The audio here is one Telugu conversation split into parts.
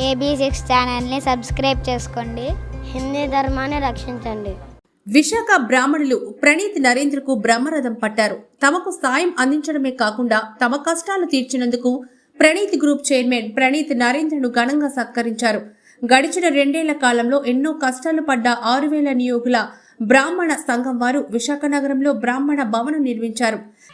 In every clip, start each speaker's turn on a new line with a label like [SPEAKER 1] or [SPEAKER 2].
[SPEAKER 1] ఏబీ సిక్స్ ఛానల్ని సబ్స్క్రైబ్ చేసుకోండి. హిందీ ధర్మాన్ని రక్షించండి.
[SPEAKER 2] విశాఖ బ్రాహ్మణులు ప్రణీత్ నరేంద్రకు బ్రహ్మరథం పట్టారు. తమకు సాయం అందించడమే కాకుండా తమ కష్టాలు తీర్చినందుకు ప్రణీత్ గ్రూప్ చైర్మన్ ప్రణీత్ నరేంద్రను ఘనంగా సత్కరించారు. గడిచిన రెండేళ్ళ కాలంలో ఎన్నో కష్టాలు పడ్డ ఆరు వేల నియోగుల బ్రాహ్మణ సంఘం వారు విశాఖ నగరంలో బ్రాహ్మణ భవనం నిర్మించారు.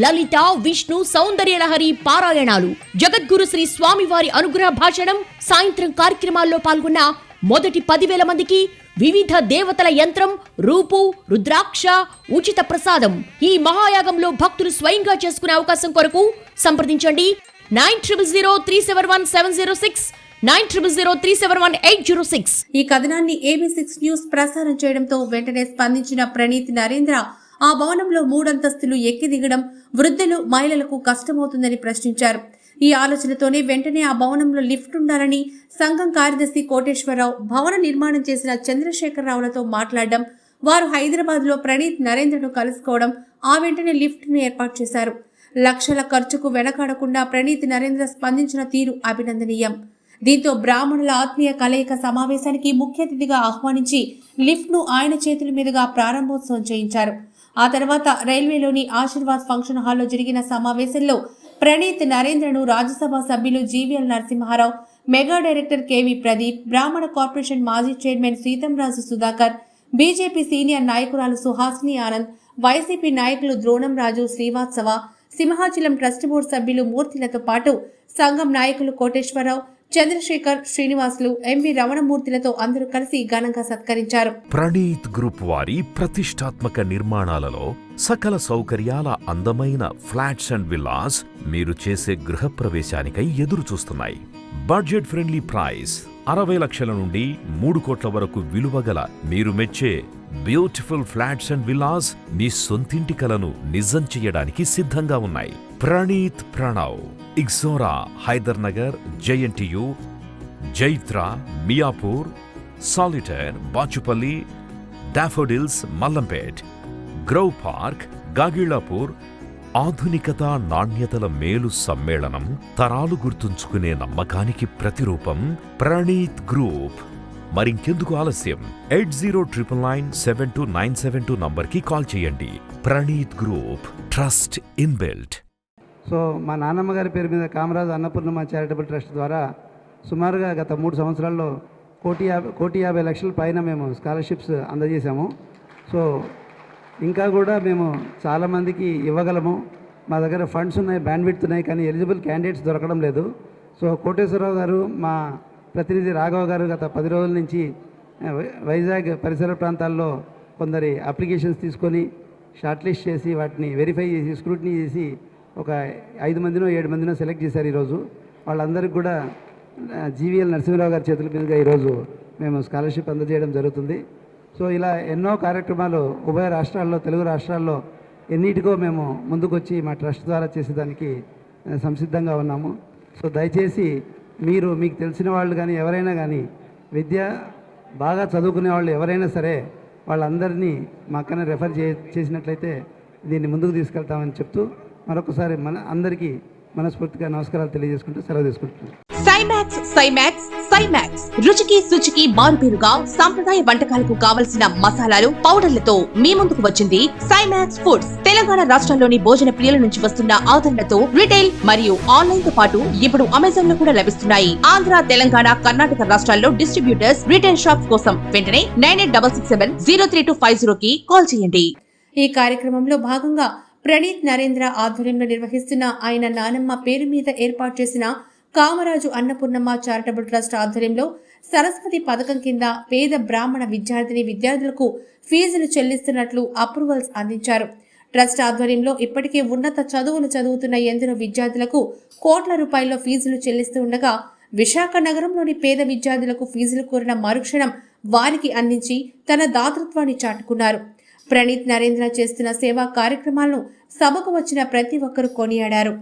[SPEAKER 3] లలిత విష్ణు సౌందర్య లహరి పారాయణాలు. జగద్గురు శ్రీ స్వామివారి అనుగ్రహ భాషణం సాయంత్రం కార్యక్రమాల్లో పాల్గొన్న మొదటి పదివేల మందికి వివిధ దేవతల యంత్రం రూపు రుద్రాక్ష ఉచిత ప్రసాదం. ఈ మహాయాగంలో భక్తులు స్వయంగా చేసుకునే అవకాశం కొరకు సంప్రదించండి. Nine triple zero three seven one seven zero six nine triple zero three seven one eight zero six.
[SPEAKER 2] ఈ కథనాన్ని ఏబీ సిక్స్ న్యూస్ ప్రసారం చేయడంతో వెంటనే స్పందించిన ప్రణీత్ నరేంద్ర ఆ భవనంలో మూడంతస్తులు ఎక్కి దిగడం వృద్ధులు మహిళలకు కష్టమవుతుందని ప్రశ్నించారు. ఈ ఆలోచనతోనే వెంటనే ఆ భవనంలో లిఫ్ట్ ఉండాలని సంఘం కార్యదర్శి కోటేశ్వరరావు భవన నిర్మాణం చేసిన చంద్రశేఖరరావులతో మాట్లాడడం వారు హైదరాబాద్లో ప్రణీత్ నరేంద్రను కలుసుకోవడం ఆ వెంటనే లిఫ్ట్ను ఏర్పాటు చేశారు. లక్షల ఖర్చుకు వెనకాడకుండా ప్రణీత్ నరేంద్ర స్పందించిన తీరు అభినందనీయం. దీంతో బ్రాహ్మణుల ఆత్మీయ కలయిక సమావేశానికి ముఖ్య అతిథిగా ఆహ్వానించి లిఫ్ట్ను ఆయన చేతుల మీదుగా ప్రారంభోత్సవం చేయించారు. ఆ తర్వాత రైల్వేలోని ఆశీర్వాద్ ఫంక్షన్ హాల్లో జరిగిన సమావేశంలో ప్రణీత్ నరేంద్రను రాజ్యసభ సభ్యులు GVL Narasimha Rao mega director KV Pradeep బ్రాహ్మణ కార్పొరేషన్ మాజీ chairman Seethamraju Sudhakar BJP senior నాయకురాలు సుహాసిని ఆనంద్ వైసీపీ నాయకులు ద్రోణం రాజు శ్రీవాత్సవ సింహాచలం ట్రస్ట్ బోర్డు సభ్యులు మూర్తిలతో పాటు సంఘం నాయకులు కోటేశ్వరరావు చంద్రశేఖర్ శ్రీనివాసులు ఎంవి రమణమూర్తిలతో అందరూ కలిసి ఘనంగా సత్కరించారు.
[SPEAKER 4] ప్రణీత్ గ్రూప్ వారి ప్రతిష్టాత్మక నిర్మాణాలలో సకల సౌకర్యాల అందమైన ఫ్లాట్స్ అండ్ విల్లాస్ మీరు చేసే గృహప్రవేశానికై ఎదురు చూస్తున్నాయి బడ్జెట్ ఫ్రెండ్లీ ప్రైస్ అరవై లక్షల నుండి మూడు కోట్ల వరకు విలువగల మీరు మెచ్చే బ్యూటిఫుల్ ఫ్లాట్స్ అండ్ విల్లాస్ మీ సొంతింటి కలను నిజం చేయడానికి సిద్ధంగా ఉన్నాయి. Praneeth Pranav Ixora Hyder Nagar JNTU Jaitra Miyapur solitaire Bachupally daffodils Mallampet grow park Gagillapur ఆధునికత నాణ్యతల మేలు సమ్మేళనం తరాలు గుర్తుంచుకునే నమ్మకానికి ప్రతిరూపం ప్రణీత్ గ్రూప్. మరింకెందుకు ఆలస్యం? Eight zero triple nine seven two nine seven two నంబర్కి కాల్ చేయండి. Praneeth group trust inbuilt.
[SPEAKER 5] So మా నాన్నమ్మ గారి పేరు మీద కామరాజు అన్నపూర్ణమ్మ చారిటబుల్ ట్రస్ట్ ద్వారా సుమారుగా గత మూడు సంవత్సరాల్లో కోటి యాభై కోటి యాభై లక్షల పైన మేము స్కాలర్షిప్స్ అందజేశాము. సో ఇంకా కూడా మేము చాలామందికి ఇవ్వగలము. మా దగ్గర ఫండ్స్ ఉన్నాయి బ్యాండ్విడ్త్ ఉన్నాయి కానీ ఎలిజిబుల్ క్యాండిడేట్స్ దొరకడం లేదు. సో కోటేశ్వరరావు గారు మా ప్రతినిధి రాఘవ గారు గత పది రోజుల నుంచి వైజాగ్ పరిసర ప్రాంతాల్లో కొందరి అప్లికేషన్స్ తీసుకొని షార్ట్ లిస్ట్ చేసి వాటిని వెరిఫై చేసి స్క్రూటినీ చేసి ఒక ఐదు మందినో ఏడు మందినో సెలెక్ట్ చేశారు ఈరోజు. వాళ్ళందరికీ కూడా జీవీఎల్ నరసింహరావు గారి చేతుల మీదుగా ఈరోజు మేము స్కాలర్షిప్ అందజేయడం జరుగుతుంది. సో ఇలా ఎన్నో కార్యక్రమాలు ఉభయ రాష్ట్రాల్లో తెలుగు రాష్ట్రాల్లో ఎన్నిటికో మేము ముందుకొచ్చి మా ట్రస్ట్ ద్వారా చేసేదానికి సంసిద్ధంగా ఉన్నాము. సో దయచేసి మీరు మీకు తెలిసిన వాళ్ళు కానీ ఎవరైనా కానీ విద్య బాగా చదువుకునే వాళ్ళు ఎవరైనా సరే వాళ్ళందరినీ మాకన్నా రెఫర్ చే చేసినట్లయితే దీన్ని ముందుకు తీసుకెళ్తామని చెప్తూ మరొకసారి మన అందరికీ మనస్ఫూర్తిగా నమస్కారాలు తెలియజేసుకుంటూ సెలవు తీసుకుంటున్నాను.
[SPEAKER 3] సైమాక్స్ సైమాక్స్ సైమాక్స్ రుచికి శుచికి మారుపేరుగా సాంప్రదాయ వంటకాలకు కావలసిన మసాలాలు పౌడర్లతో మీ ముందుకు వచ్చింది సైమాక్స్ ఫుడ్స్ తెలంగాణ రాష్ట్రంలోని భోజన ప్రియుల నుంచి వస్తున్న ఆదరణతో రిటైల్ మరియు ఆన్లైన్తో పాటు ఇప్పుడు అమెజాన్లో కూడా లభిస్తున్నాయి. ఆంధ్ర తెలంగాణ కర్ణాటక రాష్ట్రాల్లో డిస్ట్రిబ్యూటర్స్ రిటైల్ షాప్స్ కోసం వెంటనే nine eight double six seven zero three two five zero కి కాల్ చేయండి.
[SPEAKER 2] ఈ కార్యక్రమంలో భాగంగా ప్రణీత్ నరేంద్ర ఆధ్వర్యంలో నిర్వహిస్తున్న ఆయన నానమ్మ పేరు మీద ఏర్పాటు చేసిన కామరాజు అన్నపూర్ణమ్మ చారిటబుల్ ట్రస్ట్ ఆధ్వర్యంలో సరస్వతి పథకం కింద పేద బ్రాహ్మణ విద్యార్థిని విద్యార్థులకు ఫీజులు చెల్లిస్తున్నట్లు అప్రూవల్స్ అందించారు. ట్రస్ట్ ఆధ్వర్యంలో ఇప్పటికే ఉన్నత చదువులు చదువుతున్న ఎందరో విద్యార్థులకు కోట్ల రూపాయల ఫీజులు చెల్లిస్తూ ఉండగా విశాఖ నగరంలోని పేద విద్యార్థులకు ఫీజులు కోరిన మరుక్షణం వారికి అందించి తన దాతృత్వాన్ని చాటుకున్నారు. ప్రణీత్ నరేంద్ర చేస్తున్న సేవా కార్యక్రమాలను సభకు వచ్చిన ప్రతి ఒక్కరూ కొనియాడారు.